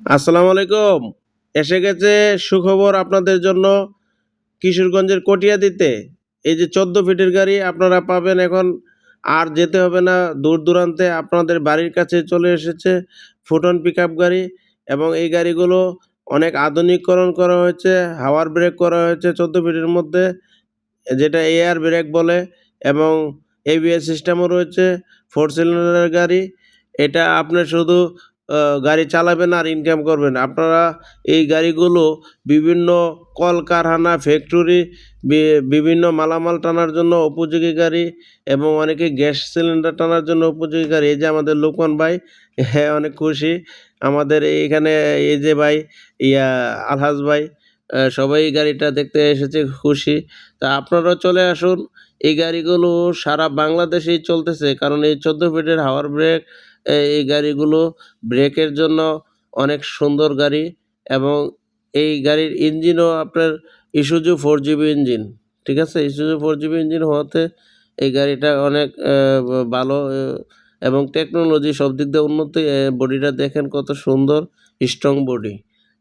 আসসালামু আলাইকুম এসে গেছে সুখবর আপনাদের জন্য কিশোরগঞ্জের কটিয়াদিতে। এই যে চোদ্দ ফিটের গাড়ি আপনারা পাবেন এখন। আর যেতে হবে না, দূর দূরান্তে আপনাদের বাড়ির কাছে চলে এসেছে ফুটন পিক গাড়ি এবং এই গাড়িগুলো অনেক আধুনিকরণ করা হয়েছে, হাওয়ার ব্রেক করা হয়েছে চোদ্দ ফিটের মধ্যে, যেটা এয়ার ব্রেক বলে এবং এবিএস সিস্টেমও রয়েছে ফোর সিলিন্ডারের গাড়ি। এটা আপনার শুধু গাড়ি চালাবেন আর ইনকাম করবেন। আপনারা এই গাড়িগুলো বিভিন্ন কলকারখানা ফ্যাক্টরি বিভিন্ন মালামাল টানার জন্য উপযোগী গাড়ি এবং অনেকে গ্যাস সিলিন্ডার টানার জন্য উপযোগী গাড়ি। এই যে আমাদের লোকন ভাই হ্যাঁ অনেক খুশি। আমাদের এইখানে এই যে ভাই, ইয়া, আলহাজ ভাই সবাই গাড়িটা দেখতে এসেছে, খুশি। তা আপনারাও চলে আসুন। এই গাড়িগুলো সারা বাংলাদেশেই চলতেছে, কারণ এই চোদ্দ ফিটের হাওয়ার ব্রেক এই গাড়িগুলো ব্রেকের জন্য অনেক সুন্দর গাড়ি এবং এই গাড়ির ইঞ্জিনও আপনার ইসুজু ফোর জিবি ইঞ্জিন, ঠিক আছে? ইসুজু ফোর জিবি ইঞ্জিন হওয়াতে এই গাড়িটা অনেক ভালো এবং টেকনোলজি সব দিক দিয়ে উন্নতি বডিটা দেখেন কত সুন্দর স্ট্রং বডি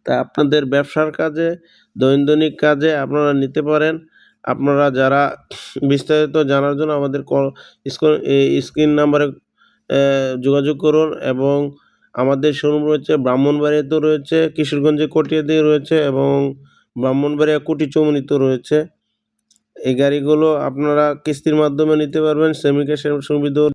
তা আপনাদের ব্যবসার কাজে, দৈনন্দিন কাজে আপনারা নিতে পারেন। আপনারা যারা বিস্তারিত জানার জন্য আমাদের স্ক্রিন নাম্বারে যোগাযোগ করুন এবং আমাদের শোরুম রয়েছে ব্রাহ্মণবাড়িয়াতেও রয়েছে, কিশোরগঞ্জে কটিয়াতেও রয়েছে এবং ব্রাহ্মণবাড়িয়া কুটি চৌমনিতেও রয়েছে। এই গাড়িগুলো আপনারা কিস্তির মাধ্যমে নিতে পারবেন সেমি ক্যাশের সুবিধাও